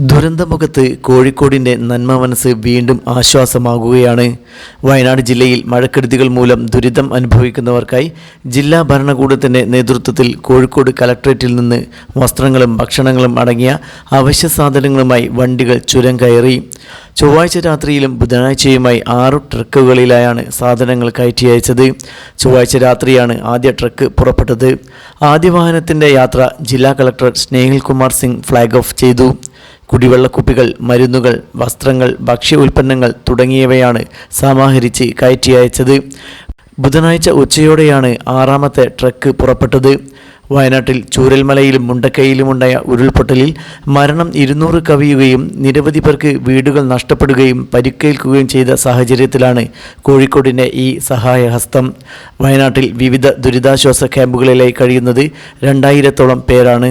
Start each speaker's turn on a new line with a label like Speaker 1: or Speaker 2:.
Speaker 1: ദുരന്തമുഖത്ത് കോഴിക്കോടിന്റെ നന്മ മനസ്സ് വീണ്ടും ആശ്വാസമാകുകയാണ്. വയനാട് ജില്ലയിൽ മഴക്കെടുതികൾ മൂലം ദുരിതം അനുഭവിക്കുന്നവർക്കായി ജില്ലാ ഭരണകൂടത്തിന്റെ നേതൃത്വത്തിൽ കോഴിക്കോട് കലക്ട്രേറ്റിൽ നിന്ന് വസ്ത്രങ്ങളും ഭക്ഷണങ്ങളും അടങ്ങിയ അവശ്യ സാധനങ്ങളുമായി വണ്ടികൾ ചുരം കയറി. ചൊവ്വാഴ്ച രാത്രിയിലും ബുധനാഴ്ചയുമായി ആറു ട്രക്കുകളിലായാണ് സാധനങ്ങൾ കയറ്റി അയച്ചത്. ചൊവ്വാഴ്ച രാത്രിയാണ് ആദ്യ ട്രക്ക് പുറപ്പെട്ടത്. ആദ്യ വാഹനത്തിന്റെ യാത്ര ജില്ലാ collector Snehil Kumar Singh flag off ചെയ്തു. കുടിവെള്ളക്കുപ്പികൾ മരുന്നുകൾ വസ്ത്രങ്ങൾ ഭക്ഷ്യ ഉൽപ്പന്നങ്ങൾ തുടങ്ങിയവയാണ് സമാഹരിച്ച് കയറ്റി അയച്ചത്. ബുധനാഴ്ച ഉച്ചയോടെയാണ് ആറാമത്തെ ട്രക്ക് പുറപ്പെട്ടത്. വയനാട്ടിൽ ചൂരൽമലയിലും മുണ്ടക്കൈയിലുമുണ്ടായ ഉരുൾപൊട്ടലിൽ മരണം ഇരുന്നൂറ് കവിയുകയും നിരവധി പേർക്ക് വീടുകൾ നഷ്ടപ്പെടുകയും പരിക്കേൽക്കുകയും ചെയ്ത സാഹചര്യത്തിലാണ് കോഴിക്കോടിന്റെ ഈ സഹായഹസ്തം. വയനാട്ടിൽ വിവിധ ദുരിതാശ്വാസ ക്യാമ്പുകളിലായി കഴിയുന്നത് രണ്ടായിരത്തോളം പേരാണ്.